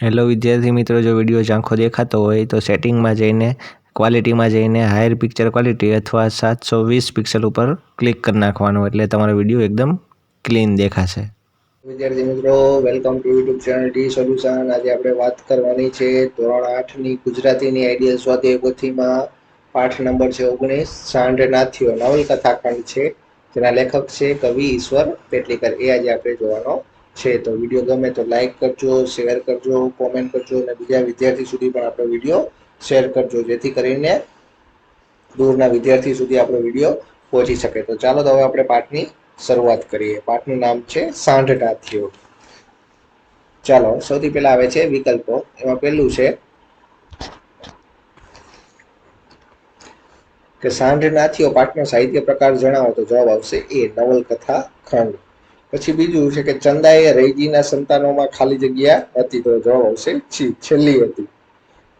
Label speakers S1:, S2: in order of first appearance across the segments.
S1: Hello વિદ્યાર્થી મિત્રો, જો વીડિયો ઝાંખો દેખાતો હોય તો સેટિંગમાં જઈને ક્વોલિટીમાં જઈને હાયર પિક્ચર ક્વોલિટી અથવા સાતસો વીસ પિક્સલ ઉપર ક્લિક કરી નાખવાનું. એટલે તમારો વીડિયો એકદમ ક્લીન દેખાશે.
S2: વિદ્યાર્થી મિત્રો welcome to YouTube channel T solution આજે આપણે વાત કરવાની છે ધોરણ આઠની ગુજરાતીની આઈડિયલ સ્વાધ્યાય પોથીમાં પાઠ નંબર છે ઓગણીસ સાંઢ નાથીઓ નવલકથા ખંડ છે. જેના લેખક છે કવિ ઈશ્વર પેટલીકર. એ આજે આપણે જોવાનો છે, તો વીડિયો ગમે તો લાઈક કરજો શેર કરજો કોમેન્ટ કરજો અને બીજા વિદ્યાર્થી સુધી પણ આપણો વીડિયો શેર કરજો, જેથી કરીને દૂરના વિદ્યાર્થી સુધી આપણો વીડિયો પહોંચી શકે. તો ચાલો તો હવે આપણે પાઠની શરૂઆત કરીએ. પાઠનું નામ છે નાથીઓ ચાલો, સૌથી પહેલા આવે છે વિકલ્પો. એમાં પહેલું છે કે સાંઢ નાથીઓ પાઠનો સાહિત્ય પ્રકાર જણાવો તો જવાબ આવશે એ નવલકથા ખંડ. પછી બીજું છે કે ચંદાએ રૈજીના સંતાનોમાં ખાલી જગ્યા હતી તો જવાબ આવશે છી, છેલ્લી હતી.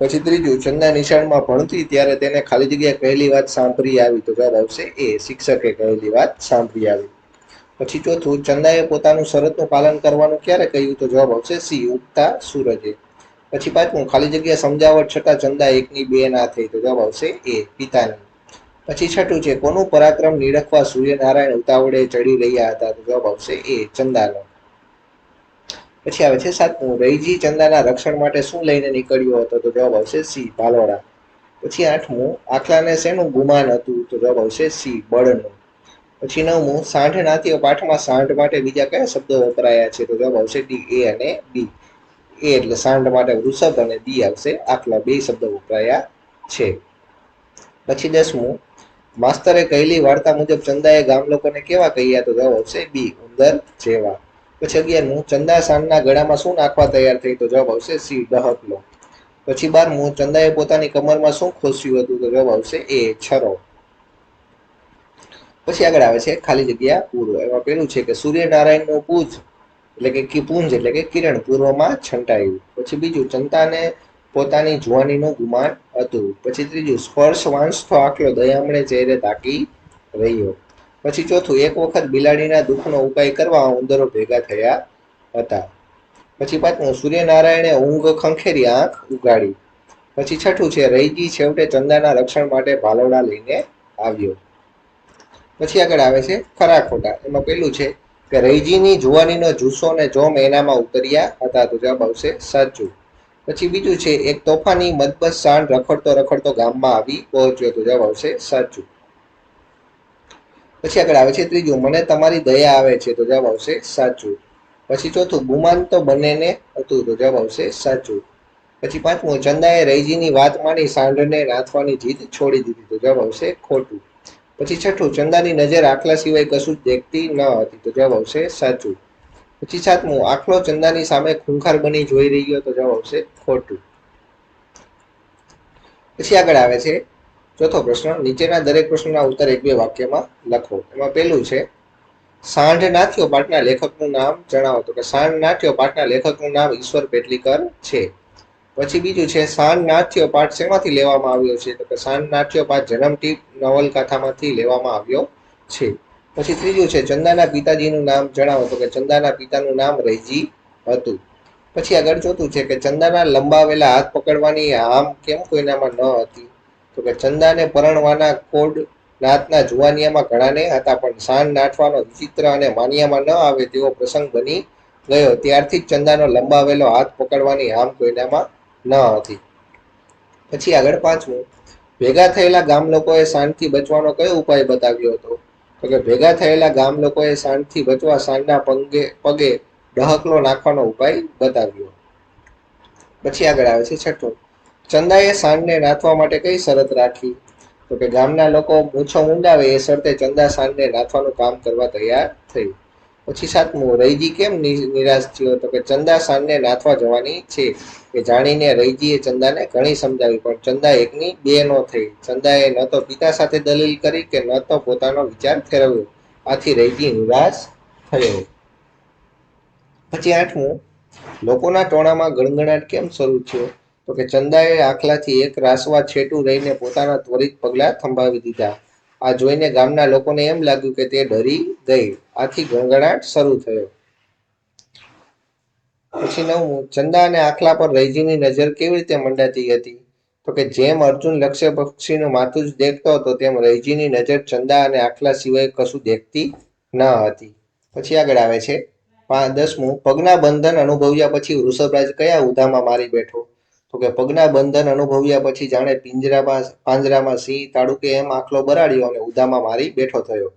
S2: પછી ત્રીજું, ચંદા નિશાળમાં ભણતી ત્યારે તેને ખાલી જગ્યા કહેલી વાત સાંભળી આવી તો જવાબ આવશે એ, શિક્ષકે કહેલી વાત સાંભળી આવી. પછી ચોથું, ચંદાએ પોતાનું શરતનું પાલન કરવાનું ક્યારે કહ્યું તો જવાબ આવશે સી, ઉગતા સૂરજે. પછી પાંચમું, ખાલી જગ્યા સમજાવટ છતાં ચંદા એકની બે ના થઈ તો જવાબ આવશે એ, પિતાની. પછી છઠ્ઠું છે, કોનું પરાક્રમ નિરખવા સૂર્યનારાયણ ઉતાવળે ચડી રહ્યા હતા? જવાબ આવશે એ ચંદાનો. પછી આવે છે સાતમું રૈજી ચંદાના રક્ષણ માટે શું લઈને નીકળ્યો હતો? તો જવાબ આવશે સી, ભાલોડા. પછી આઠમું, આખલાને શેનું ગુમાન હતું? તો જવાબ આવશે સી, બળનું. પછી નવમું સાંઠ નાતીઓ પાઠમાં સાંઠ માટે બીજા કયા શબ્દો વપરાયા છે? તો જવાબ આવશે ડી, એ અને બી. એ એટલે સાંઠ માટે વૃષભ અને ડી આવશે. આખલા બે શબ્દો વપરાયા છે. પછી દસમું માસ્તરે કહેલી વાર્તા મુજબ ચંદાએ ગામ લોકોને કેવા કહ્યા તો જવાબ આવશે, બી, ઉંદર જેવા. પછી અગિયારમું ચંદા સાંજના ગળામાં શું નાખવા તૈયાર થઈ? તો જવાબ આવશે, સી ડહકલો પછી બારમું ચંદાએ પોતાની કમરમાં શું ખોસ્યું હતું? તો જવાબ આવશે, એ, છરો. પછી આગળ આવે છે, ખાલી જગ્યા પૂર્વ એમાં પેલું છે કે સૂર્યનારાયણનું પૂજ, એટલે કે કી પુંજ એટલે કે કિરણ પૂર્વમાં છંટાયું. પછી બીજું, ચંદાને પોતાની જુવાનીનું ગુમાન હતું. પછી ત્રીજું, સ્પર્શ વાંસતો આટલો દયામણે ચહેરે તાકી રહ્યો. પછી ચોથું, એક વખત બિલાડીના દુઃખનો ઉપાય કરવા ઉંદરો ભેગા થયા હતા. પછી પાંચમું, સૂર્યનારાયણે ઊંઘ ખંખેરી આંખ ઉગાડી. પછી છઠ્ઠું છે, રૈજી છેવટે ચંદાના રક્ષણ માટે ભાલોડા લઈને આવ્યો. પછી આગળ આવે છે, ખરા ખોટા. એમાં પેલું છે કે રૈજીની જુવાનીનો જુસ્સો અને જોમ એનામાં ઉતર્યા હતા. તો જવાબ આવશે સાચું. પછી બીજું છે, એક તોફાની મદબસ સાંડ રખડતો રખડતો ગામમાં આવી પહોંચ્યો તો જવાબ આવશે, સાચું. પછી આગળ આવે છે ત્રીજું, મને તમારી દયા આવે છે. તો જવાબ આવશે, સાચું. પછી ચોથું, ગુમાન તો બંનેને હતું. તો જવાબ આવશે, સાચું. પછી પાંચમું, ચંદાએ રૈજીની વાત માની સાંઢને નાથવાની જીદ છોડી દીધી. તો જવાબ આવશે, ખોટું. પછી છઠ્ઠું, ચંદાની નજર આખલા સિવાય કશું જ દેખતી ન હતી. તો જવાબ આવશે, સાચું. પછી સાતમું આખલો ચંદાની સામે ખૂંખાર બની જોઈ રહ્યો તો જવાબ આવશે ખોટું. પછી આગળ આવે છે, ચોથો પ્રશ્ન, નીચેના દરેક પ્રશ્નના ઉત્તર એક બે વાક્યમાં લખો. એમાં પહેલું છે, સાંઢ નાથ્યો પાઠના લેખકનું નામ જણાવો. તો કે સાંઢ નાથ્યો પાઠના લેખકનું નામ ઈશ્વર પેટલીકર છે. પછી બીજું છે, સાંઢ નાથ્યો પાઠ શેમાંથી લેવામાં આવ્યો છે? તો કે સાંઢ નાથ્યો પાઠ જન્મટી નવલકથામાંથી લેવામાં આવ્યો છે. પછી ત્રીજું છે, ચંદાના પિતાજીનું નામ જણાવો તો કે ચંદાના પિતાનું નામ રૈજી હતું. પછી આગળ ચોથું છે કે ચંદાના લંબાવેલા હાથ પકડવાની આમ કેમ કોઈનામાં ન હતી? તો કે ચંદાને પરણવાના કોડ નાતના જુવાનિયામાં ઘણાને હતા, પણ શાન નાઠવાનો વિચિત્ર અને માનિયામાં ન આવે તેવો પ્રસંગ બની ગયો. ત્યારથી જ ચંદાનો લંબાવેલો હાથ પકડવાની આમ કોઈનામાં ન હતી. પછી આગળ પાંચમું. ભેગા થયેલા ગામ લોકોએ સાંજથી બચવાનો કયો ઉપાય બતાવ્યો હતો? તો કે ભેગા થયેલા ગામ લોકોએ સાંજથી બચવા સાંજના પગે પગે ડહકલો નાખવાનો ઉપાય બતાવ્યો. પછી આગળ આવે છે છઠ્ઠું. ચંદાએ સાંજને નાથવા માટે કઈ શરત રાખી? તો કે ગામના લોકો મૂછો મુંડાવે એ શરતે ચંદા સાંજને નાથવાનું કામ કરવા તૈયાર થઈ. પછી સાતમું રૈજી કેમ નિરાશ થયો તો કે ચંદા સાનને નાથવા જવાની છે. એ જાણીને રૈજીએ ચંદાને ઘણી સમજાવી, પણ ચંદા એકની બે નો થઈ. ચંદાએ ન તો પિતા સાથે દલીલ કરી કે ન તો પોતાનો વિચાર ફેરવ્યો. આથી રૈજી નિરાશ થયો. પછી આઠમું, લોકોના ટોણામાં ગણગણાટ કેમ શરૂ થયો? તો કે ચંદાએ આખલાથી એક રાસવા છેટું રહીને પોતાના ત્વરિત પગલાં થંભાવી દીધા. આ જોઈને ગામના લોકોને એમ લાગ્યું કે તે ડરી ગઈ. આથી ગણગણાટ શરૂ થયો. પછી નવમું ચંદા અને આખલા પર રૈજીની નજર કેવી રીતે મંડાતી હતી? તો કે જેમ અર્જુન લક્ષ્ય પક્ષીનું માથું જ દેખતો હતો, તેમ રૈજીની નજર ચંદા અને આખલા સિવાય કશું દેખતી ન હતી. પછી આગળ આવે છે. દસમું, પગના બંધન અનુભવ્યા પછી વૃષભરાજ કયા ઉધામાં મારી બેઠો? તો કે પગના બંધન અનુભવ્યા પછી જાણે પિંજરામાં, પાંજરામાં સિંહ, તાડુકે એમ આખલો બરાડ્યો અને ઉધામાં મારી બેઠો થયો.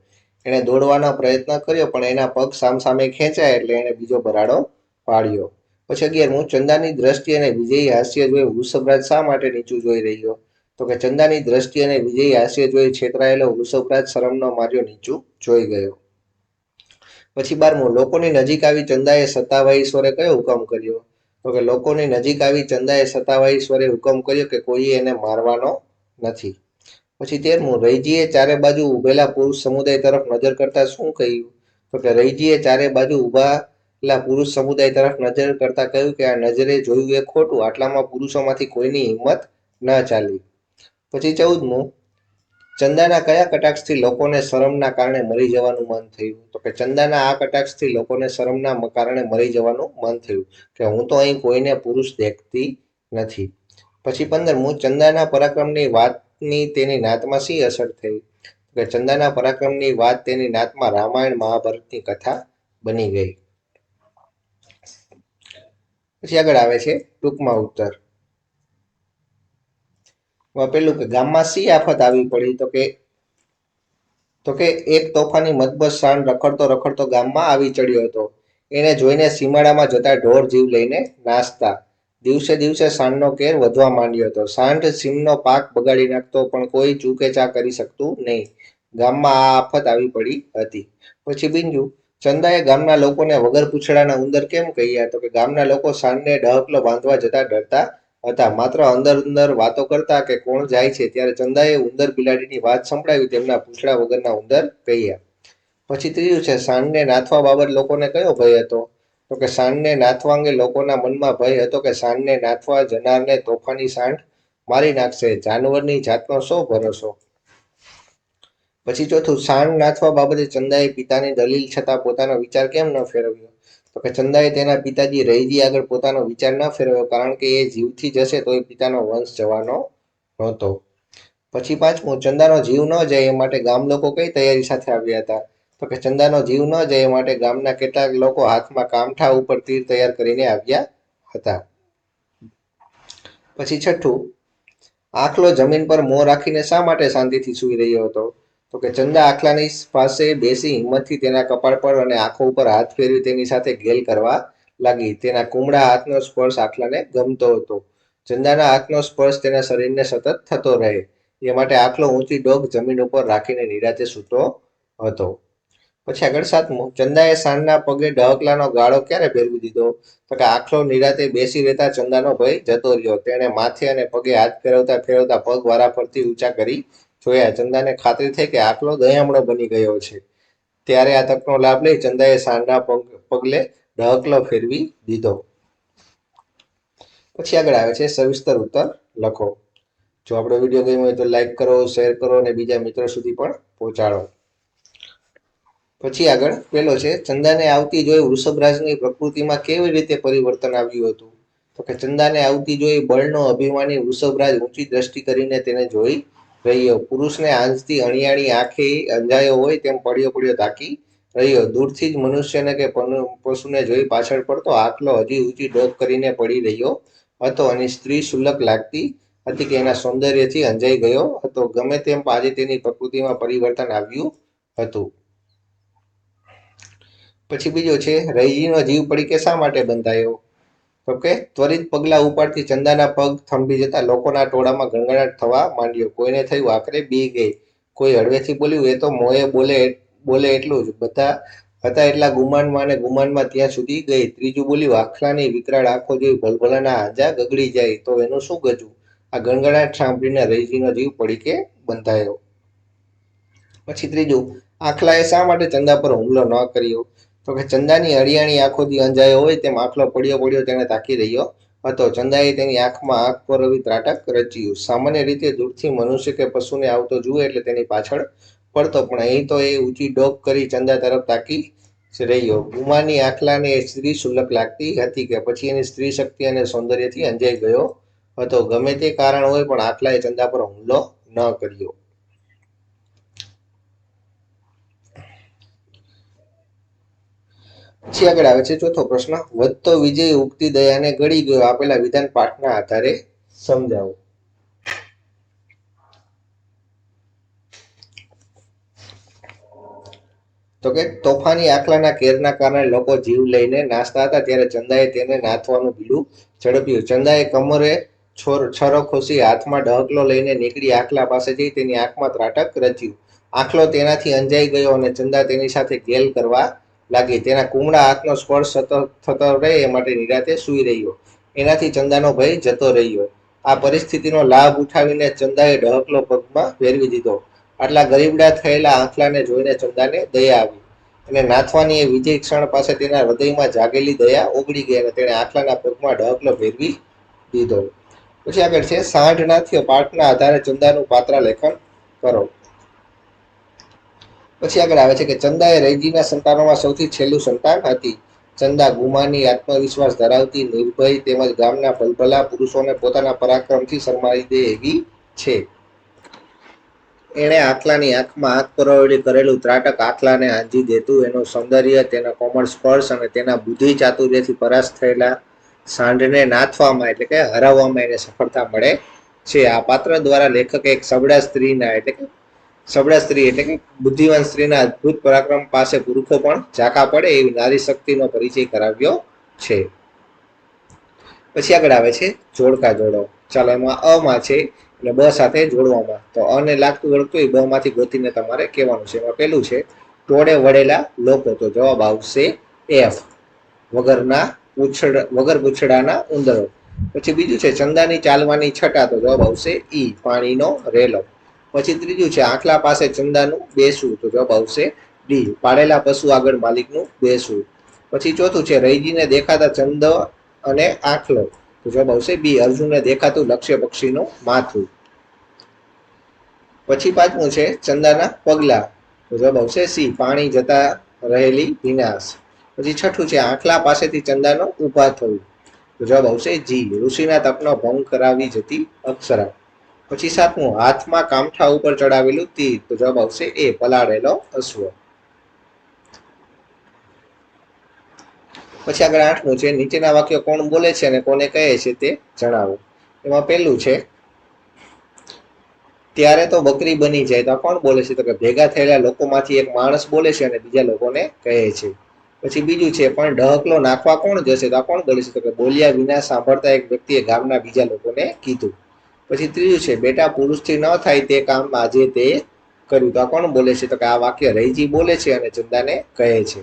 S2: એણે દોડવાનો પ્રયત્ન કર્યો, પણ એના પગ સામસામે ખેંચાય એટલે એણે બીજો બરાડો પાડ્યો. પછી અગિયારમું ચંદાની દ્રષ્ટિ અને વિજયી હાસ્ય જોઈ વૃષભરાજ શા માટે નીચું જોઈ રહ્યો? તો કે ચંદાની દ્રષ્ટિ અને વિજયી હાસ્ય જોઈ છેતરાયેલો વૃષભરાજ શરમનો માર્યો નીચું જોઈ ગયો. પછી બારમું, લોકોની નજીક આવી ચંદાએ સત્તાવાઈ સ્વરે કયો હુકમ કર્યો? તો કે લોકોની નજીક આવી ચંદાએ સત્તાવાઈ સ્વરે હુકમ કર્યો કે કોઈએ એને મારવાનો નથી. પછી તેરમું રૈજીએ ચારે બાજુ ઉભેલા પુરુષ સમુદાય તરફ નજર કરતા શું કહ્યું? તો કે રૈજીએ ચારે બાજુ ઉભાલા પુરુષ સમુદાય તરફ નજર કરતા કહ્યું કે આ નજરે જોયું એ ખોટું, આટલામાં પુરુષોમાંથી કોઈની હિંમત ન ચાલી. પછી ચૌદમું ચંદાના કયા કટાક્ષથી લોકોને શરમના કારણે મરી જવાનું મન થયું? તો કે ચંદાના આ કટાક્ષથી લોકોને શરમના કારણે મરી જવાનું મન થયું. કે હું તો અહીં કોઈને પુરુષ દેખતી નથી. પછી પંદર, હું ચંદાના પરાક્રમની વાતની તેની નાતમાં શી અસર થઈ? કે ચંદાના પરાક્રમની વાત તેની નાતમાં રામાયણ મહાભારતની કથા બની ગઈ. પછી આગળ આવે છે ટૂંકમાં ઉત્તર. પેલું કે ગામમાં શી આફત આવી પડી? તો કે તો કે એક તોફાની મતબસ સાણ રખડતો રખડતો ગામમાં આવી ચડ્યો હતો. એને જોઈને સીમાડામાં જતા ઢોર જીવ લઈને નાસતા. દિવસે દિવસે સાંડનો કેર વધવા માંડ્યો હતો. સાંઢ સીમનો પાક બગાડી નાખતો પણ કોઈ ચૂકેચા કરી શકતું નહીં. ગામમાં આ આફત આવી પડી હતી. પછી બીજું, ચંદાએ ગામના લોકોને વગર પૂછડાના ઉંદર કેમ કહ્યા? તો કે ગામના લોકો સાંજને ડહકલો બાંધવા જતા ડરતા હતા. માત્ર અંદર અંદર વાતો કરતા કે કોણ જાય છે ત્યારે ચંદાએ ઉંદર બિલાડીની વાત સંભળાવી તેમના પૂછડા વગરના ઉંદર કહ્યા. પછી ત્રીજું છે સાંજને નાથવા બાબત લોકોને કયો ભય હતો? તો કે સાંજને નાથવા અંગે લોકોના મનમાં ભય હતો કે સાંજને નાથવા જનારને તોફાની સાંઢ મારી નાખશે. જાનવરની જાતનો શો ભરોસો? પછી ચોથું, સાંડ નાથવા બાબતે ચંદાએ પિતાની દલીલ છતાં પોતાનો વિચાર કેમ ન ફેરવ્યો? તો કે ચંદાએ તેના પિતાજી રહીજી આગળ પોતાનો વિચાર ન ફેરવ્યો કારણ કે એ જીવથી જશે તો એ પિતાનો વંશ જવાનો નહોતો. પછી પાંચમું, ચંદાનો જીવ ન જાય એ માટે ગામ લોકો કઈ તૈયારી સાથે આવ્યા હતા? તો કે ચંદાનો જીવ ન જાય એ માટે ગામના કેટલાક લોકો હાથમાં કામઠા ઉપર તીર તૈયાર કરીને આવ્યા હતા. પછી છઠ્ઠું, આખલો જમીન પર મોં રાખીને શા માટે શાંતિથી સૂઈ રહ્યો હતો? તો કે ચંદા આખલાની પાસે બેસી હિંમતથી તેના કપાળ પર અને આંખો ઉપર હાથ ફેરવી તેની સાથે ગેલ કરવા લાગી. તેના કુમળા હાથનો સ્પર્શ આખલાને ગમતો હતો. ચંદાના હાથનો સ્પર્શ તેના શરીરને સતત થતો રહે. એ માટે આખલો ઊંચી ડોગ જમીન ઉપર રાખીને નિરાતે સૂતો હતો. પછી આગળ સાતમું ચંદાએ સાંજના પગે ડહકલાનો ગાળો ક્યારે ફેરવી દીધો? તો કે આખલો નિરાતે બેસી રહેતા ચંદાનો ભય જતો રહ્યો. તેણે માથે અને પગે હાથ ફેરવતા ફેરવતા પગ વારાફરતી ઊંચા કરી જોયા, ચંદાને ખાતરી થઈ કે આટલો દયામણો બની ગયો છે. ત્યારે આ તકનો લાભ લઈ ચંદાએ સાંડા પગ, પગલે ડહકલો ફેરવી દીધો. પછી આગળ આવે છે સવિસ્તર ઉત્તર લખો. જો આપણો વીડિયો ગમ્યો હોય તો લાઈક કરો, શેર કરો અને બીજા મિત્રો સુધી પણ પહોંચાડો. પછી આગળ પેલો છે, ચંદાને આવતી જોઈ વૃષભરાજની પ્રકૃતિમાં કેવી રીતે પરિવર્તન આવ્યું હતું? તો કે ચંદાને આવતી જોઈ બળનો અભિમાની વૃષભરાજ ઊંચી દ્રષ્ટિ કરીને તેને જોઈ રહ્યો. પુરુષને આંજથી અણિયાળી આંખે અંજાયો હોય તેમ પડ્યો પડ્યો તાકી રહ્યો. દૂરથી જ મનુષ્યને કે પશુને જોઈ પાછળ પડતો આટલો હજી ઊંચી ડોક કરીને પડી રહ્યો હતો અને સ્ત્રી શુલ્લક લાગતી હતી કે એના સૌંદર્યથી અંજાઈ ગયો હતો. ગમે તેમ આજે તેની પ્રકૃતિમાં પરિવર્તન આવ્યું હતું. પછી બીજો છે રૈજીનો જીવ પડી કે શા માટે બંધાયો? તો કે ત્વરિત પગલા ઉપાડતી ચંદાના પગ થંભી જતા લોકોના ટોળામાં ગણગણાટ થવા માંડ્યો. કોઈને થયું આખરે બી ગઈ. કોઈ હળવેથી બોલ્યું, એ તો મોએ બોલે બોલે એટલું જ. બધા હતા એટલા ગુમાનમાં અને ગુમાનમાં ત્યાં સુધી ગઈ. ત્રીજું બોલ્યું, આખલાની વિકરાળ આંખો જોઈ ભલભલાના હાંજા ગગડી જાય તો એનું શું ગજવું આ ગણગણાટ સાંભળીને રૈજીનો જીવ પડી કે બંધાયો. પછી ત્રીજું, આખલાએ શા માટે ચંદા પર હુમલો ન કર્યો? તો કે ચંદાની અડિયાણી આંખોથી અંજાયો હોય તેમ આખલો પડ્યો પડ્યો તેને તાકી રહ્યો હતો. ચંદાએ તેની આંખમાં આંખ પરોવી ત્રાટક રચ્યું. સામાન્ય રીતે દૂરથી મનુષ્ય કે પશુને આવતો જુએ એટલે તેની પાછળ પડતો પણ અહીં તો એ ઊંચી ડોક કરી ચંદા તરફ તાકી રહ્યો. ગુમાની આખલાને એ સ્ત્રી શુલ્લક લાગતી હતી કે પછી એની સ્ત્રી શક્તિ અને સૌંદર્યથી અંજાઈ ગયો હતો. ગમે તે કારણ હોય પણ આખલાએ ચંદા પર હુમલો ન કર્યો. પછી આગળ આવે છે ચોથો પ્રશ્ન. વધતો વિજય ઉગતી દયાને ગળી ગયો આપેલા વિધાન પાઠના આધારે સમજાવો. તો કે તોફાની આખલાના કેરના કારણે લોકો જીવ લઈને નાસતા હતા, ત્યારે ચંદાએ તેને નાથવાનું બીડું ઝડપ્યું. ચંદાએ કમરે છોર, છરો ખુશી હાથમાં ડહકલો લઈને નીકળી આખલા પાસે જઈ તેની આંખમાં ત્રાટક રચ્યું. આખલો તેનાથી અંજાઈ ગયો અને ચંદા તેની સાથે ગેલ કરવા લાગી. તેના કુમળા હાથનો સ્પર્શ થતો રહે એ માટે નિરાતે સૂઈ રહ્યો. એનાથી ચંદાનો ભય જતો રહ્યો. આ પરિસ્થિતિનો લાભ ઉઠાવીને ચંદાએ ડહકલો પગમાં ફેરવી દીધો. આટલા ગરીબડા થયેલા આંખલાને જોઈને ચંદાને દયા આવી. અને નાથવાની એ વિજય ક્ષણ પાસે તેના હૃદયમાં જાગેલી દયા ઓગળી ગઈ અને તેણે આંખલાના પગમાં ડહકલો ફેરવી દીધો. પછી આગળ છે, સાંઢ નાથ્યો પાઠના આધારે ચંદાનું પાત્ર લેખન કરો. પછી આગળ આવે છે કે ચંદા એ રૈજીના સંતાનોમાં સૌથી છેલ્લું સંતાન હતી. ચંદા ગુમાની આત્મવિશ્વાસ ધરાવતી નિર્ભય તેમજ ગામના ભલભલા પુરુષોને પોતાના પરાક્રમથી શરમાવી દે એવી છે. એણે આખલાની આંખમાં આંખ પરોવડી કરેલું ત્રાટક આખલાને આંજી દેતું. એનું સૌંદર્ય, તેના કોમળ સ્પર્શ અને તેના બુદ્ધિ ચાતુર્યથી પરાસ્ત થયેલા સાંઢને નાથવામાં એટલે કે હરાવવામાં એને સફળતા મળે છે. આ પાત્ર દ્વારા લેખકે એક સબળા સ્ત્રીના એટલે કે સબળા સ્ત્રી એટલે કે બુદ્ધિવાન સ્ત્રીના અદ્ભુત પરાક્રમ પાસે પુરુષો પણ ઝાંકા પડે એવી નારી શક્તિનો પરિચય કરાવ્યો છે. પછી આગળ આવે છે જોડકા જોડો. ચાલો, એમાં અમાં છે એટલે બ સાથે જોડવામાં. તો અને લાગતું વળગતું એ બ માંથી ગોતીને તમારે કહેવાનું છે. એમાં પેલું છે, ટોળે વળેલા લોકો. તો જવાબ આવશે એફ. વગરના પૂછડ, વગર પૂછડાના ઉંદરો. પછી બીજું છે, ચંદાની ચાલવાની છટા. તો જવાબ આવશે ઈ, પાણીનો રેલો. પછી ત્રીજું છે આંખલા પાસે ચંદાનું બેસવું. તો જવાબ આવશે ડી પાડેલા પશુ આગળ માલિકનું બેસવું. પછી ચોથું છે રૈજીને દેખાતા ચંદ અને આંખલો તો જવાબ આવશે બી, અર્જુનને દેખાતું લક્ષ્ય પક્ષીનું માથું. પછી પાંચમું છે, ચંદાના પગલા. તો જવાબ આવશે સી, પાણી જતા રહેલી વિનાશ. પછી છઠ્ઠું છે આખલા પાસેથી ચંદાનો ઊભા થવું. તો જવાબ આવશે જી, ઋષિના તપનો ભંગ કરાવી જતી અપ્સરા. પછી સાતમું, હાથમાં કામઠા ઉપર ચડાવેલું તીર. તો જવાબ આવશે એ, પલાળેલો અશ્વ. પછી આગળ આઠમું છે, નીચેના વાક્યો કોણ બોલે છે અને કોને કહે છે તે જણાવો. એમાં પહેલું છે, ત્યારે તો બકરી બની જાય, તો કોણ બોલે છે? તો કે ભેગા થયેલા લોકોમાંથી એક માણસ બોલે છે અને બીજા લોકોને કહે છે. પછી બીજું છે, પણ ડહકલો નાખવા કોણ જશે? તો કોણ બોલે છે? તો કે બોલ્યા વિના સાંભળતા એક વ્યક્તિએ ગામના બીજા લોકોને કીધું. પછી ત્રીજું છે, બેટા પુરુષથી ન થાય તે કામ આજે તે કર્યું. તો આ કોણ બોલે છે? તો કે આ વાક્ય રૈજી બોલે છે અને ચંદાને કહે છે.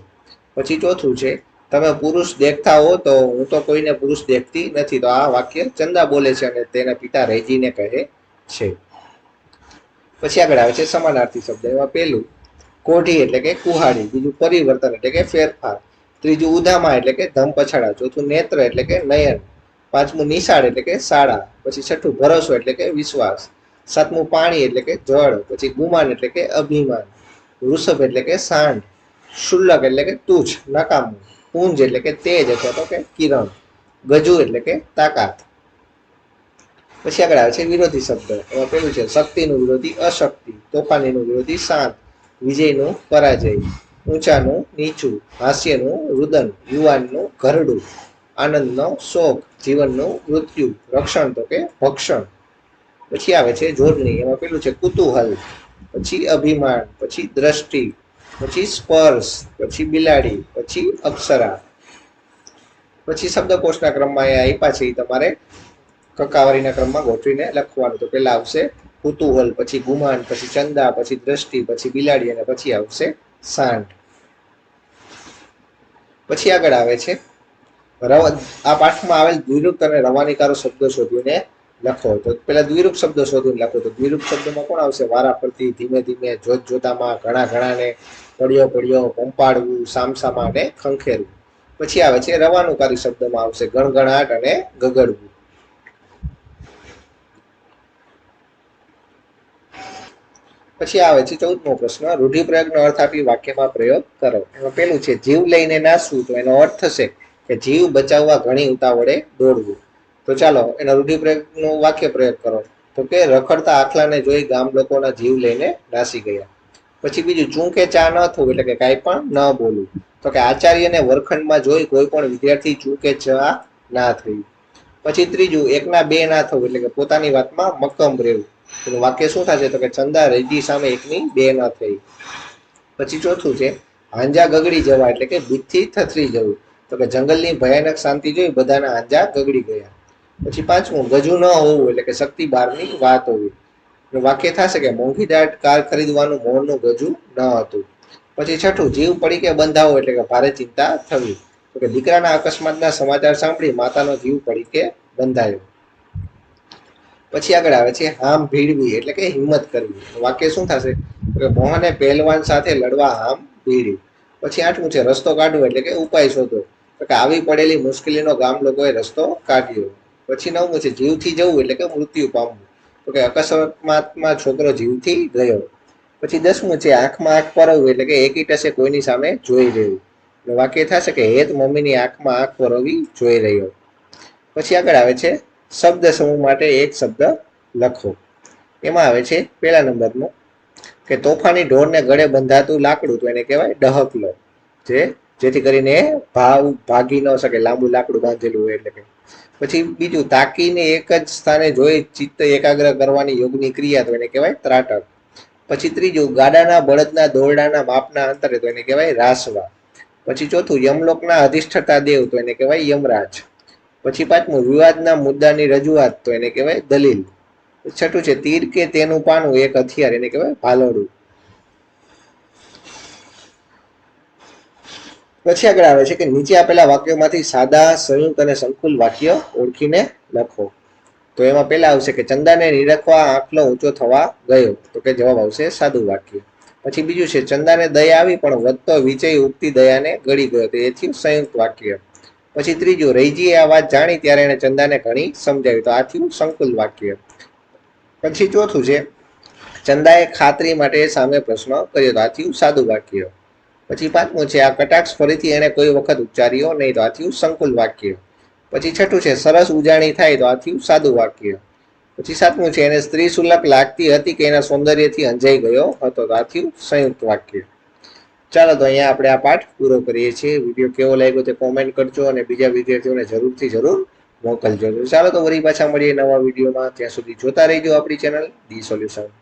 S2: પછી ચોથું છે, તમે પુરુષ દેખતા હો તો હું તો કોઈને પુરુષ દેખતી નથી. તો આ વાક્ય ચંદા બોલે છે અને તેના પિતા રહીજીને કહે છે. પછી આગળ આવે છે સમાનાર્થી શબ્દ. એમાં પહેલું કોઢી એટલે કે કુહાડી, બીજું પરિવર્તન એટલે કે ફેરફાર, ત્રીજું ઉદામા એટલે કે ધમ પછાડા ચોથું નેત્ર એટલે કે નયન, પાંચમું નિશાળ એટલે કે શાળા પછી છઠ્ઠું ભરોસો એટલે કે વિશ્વાસ. સાતમું પાણી એટલે કે જળ, પછી ગુમાન એટલે કે અભિમાન. વૃષભ એટલે કે સાંઢ. શુલ્લક એટલે કે તુચ્છ, નકામું. પૂંજ એટલે કે તેજ અથવા તો કે કિરણ. ગજુ એટલે કે તાકાત. પછી આગળ આવે છે વિરોધી શબ્દ. એમાં પેલું છે, શક્તિનું વિરોધી અશક્તિ, તોફાનીનું વિરોધી શાંત, વિજયનું પરાજય, ઊંચાનું નીચું, હાસ્યનું રુદન, યુવાનનું ઘરડું. આનંદનો શોક, જીવનનું મૃત્યુ, રક્ષણ તો કે ભક્ષણ. પછી આવે છે જોડણી, એમાં પેલું છે કુતૂહલ, પછી અભિમાન, પછી દ્રષ્ટિ, પછી સ્પર્શ, પછી બિલાડી, પછી અપ્સરા. પછી શબ્દકોશના ક્રમમાં એ આપ્યા છે એ તમારે કકાવારીના ક્રમમાં ગોઠવીને લખવાનું. તો પહેલાં આવશે કુતૂહલ, પછી ગુમાન, પછી ચંદા, પછી દ્રષ્ટિ, પછી બિલાડી, અને પછી આવશે સાંઠ. પછી આગળ આવે છે રવ આ પાઠમાં આવેલ દ્વિરૂપ અને રવાનિકારો શબ્દો શોધીને લખો. તો પેલા દ્વિરૂપ શબ્દો શોધીને લખો. તો દ્વિરૂપ શબ્દમાં કોણ આવશે? વારા પરથી ધીમે ધીમે જોત જોતામાં ઘણા ઘણાને પડ્યો પડ્યો પંપાડવું સામસામા અને ખંખેરવું. પછી આવે છે રવાનુકારી શબ્દમાં આવશે ગણગણાટ અને ગગડવું. પછી આવે છે ચૌદમો પ્રશ્ન. રૂઢિપ્રયોગનો અર્થ આપી વાક્યમાં પ્રયોગ કરો. એમાં પેલું છે જીવ લઈને નાસવું. તો એનો અર્થ થશે કે જીવ બચાવવા ઘણી ઉતાવળે દોડવું. તો ચાલો, એના રૂઢિપ્રયોગનું વાક્ય પ્રયોગ કરો. તો કે રખડતા આખલાને જોઈ ગામ લોકોના જીવ લઈને નાસી ગયા. પછી બીજું, ચૂંકે ચા ન થવું એટલે કે કાંઈ પણ ન બોલવું. તો કે આચાર્યને વર્ખંડમાં જોઈ કોઈ પણ વિદ્યાર્થી ચૂંકે ચા ના થયું પછી ત્રીજું, એકના બે ના થવું એટલે કે પોતાની વાતમાં મક્કમ રહેવું. વાક્ય શું થશે? તો કે ચંદા રેડ્ડી સામે એકની બે ન થઈ. પછી ચોથું છે, હાંજા ગગડી જવા એટલે કે બીજથી થથરી જવું. તો કે જંગલની ભયાનક શાંતિ જોઈ બધાના આંજા ગગડી ગયા. પછી પાંચમું ગજુ ન હોવું એટલે કે શક્તિ બહારની વાત હોવી. વાક્ય થશે કે મોંઘીદાર કાર ખરીદવાનું મોહનનું ગજુ ન હતું. પછી છઠ્ઠું, જીવ પડી કે બંધાવો એટલે કે ભારે ચિંતા થવી. તો કે દીકરાના અકસ્માતના સમાચાર સાંભળી માતાનો જીવ પડી કે બંધાયો પછી આગળ આવે છે હામ ભીડવી એટલે કે હિંમત કરવી. વાક્ય શું થશે? કે મોહને પહેલવાન સાથે લડવા હામ ભીડ્યું. પછી આઠમું છે રસ્તો કાઢવો એટલે કે ઉપાય શોધો તો કે આવી પડેલી મુશ્કેલીનો ગામ લોકોએ રસ્તો કાઢ્યો. પછી નવમું છે, જીવથી જવું એટલે કે મૃત્યુ પામવું. તો કે અકસ્માતમાં છોકરો જીવથી ગયો. પછી દસમું છે, આંખમાં આંખ પરવવું એટલે કે એકી ટસે કોઈની સામે જોઈ રહ્યું. એટલે વાક્ય થશે કે હેત મમ્મીની આંખમાં આંખ પરવવી જોઈ રહ્યો. પછી આગળ આવે છે, શબ્દ સમૂહ માટે એક શબ્દ લખો. એમાં આવે છે, પહેલા નંબરનું, કે તોફાની ઢોરને ગળે બંધાતું લાકડું તો એને કહેવાય ડહકલો. જે જેથી કરીને ભાવ ભાગી ન શકે, લાંબુ લાકડું બાંધેલું હોય એટલે કે. પછી બીજું, તાકીને એક જ સ્થાને જોઈ ચિત્ત એકાગ્ર કરવાની યોગની ક્રિયા તો એને કહેવાય ત્રાટક. પછી ત્રીજું, ગાડાના બળદના દોરડાના માપના અંતરે તો એને કહેવાય રાસવા. પછી ચોથું, યમલોકના અધિષ્ઠતા દેવ તો એને કહેવાય યમરાજ. પછી પાંચમું, વિવાદના મુદ્દાની રજૂઆત તો એને કહેવાય દલીલ. છઠ્ઠું છે, તીર કે તેનું પાનું એક હથિયાર એને કહેવાય ભાલોડું. પછી આગળ આવે છે કે નીચે આપેલા વાક્યોમાંથી સાદા, સંયુક્ત અને સંકુલ વાક્ય ઓળખીને લખો. તો એમાં પહેલા આવશે કે ચંદાને નિરખવા આટલો ઊંચો થવા ગયો. તો કે જવાબ આવશે સાદું વાક્ય. પછી બીજું છે, ચંદાને દયા આવી પણ વધતો વિજય ઉગતી દયાને ગળી ગયો. તો એ થયું સંયુક્ત વાક્ય. પછી ત્રીજું, રૈજીએ આ વાત જાણી ત્યારે એને ચંદાને ઘણી સમજાવી. તો આ થયું સંકુલ વાક્ય. પછી ચોથું છે, ચંદાએ ખાતરી માટે સામે પ્રશ્ન કર્યો. તો આ થયું સાદું વાક્ય. પછી પાંચમું છે, આ કટાક્ષ ફરીથી એણે કોઈ વખત ઉચ્ચાર્યો નહીં, તો આ થયું સંકુલ વાક્ય. પછી છઠ્ઠું છે, સરસ ઉજાણી થાય, તો આ થયું સાદું વાક્ય. પછી સાતમું છે, એને સ્ત્રી સુલક લાગતી હતી કે એના સૌંદર્યથી અંજાઈ ગયો હતો, તો આ થયું સંયુક્ત વાક્ય. ચાલો તો અહીંયા આપણે આ પાઠ પૂરો કરીએ છીએ. વીડિયો કેવો લાગ્યો તે કોમેન્ટ કરજો અને બીજા વિદ્યાર્થીઓને જરૂરથી જરૂર મોકલજો. ચાલો તો વળી પાછા મળીએ નવા વિડીયોમાં. ત્યાં સુધી જોતા રહેજો આપણી ચેનલ ડી સોલ્યુશન.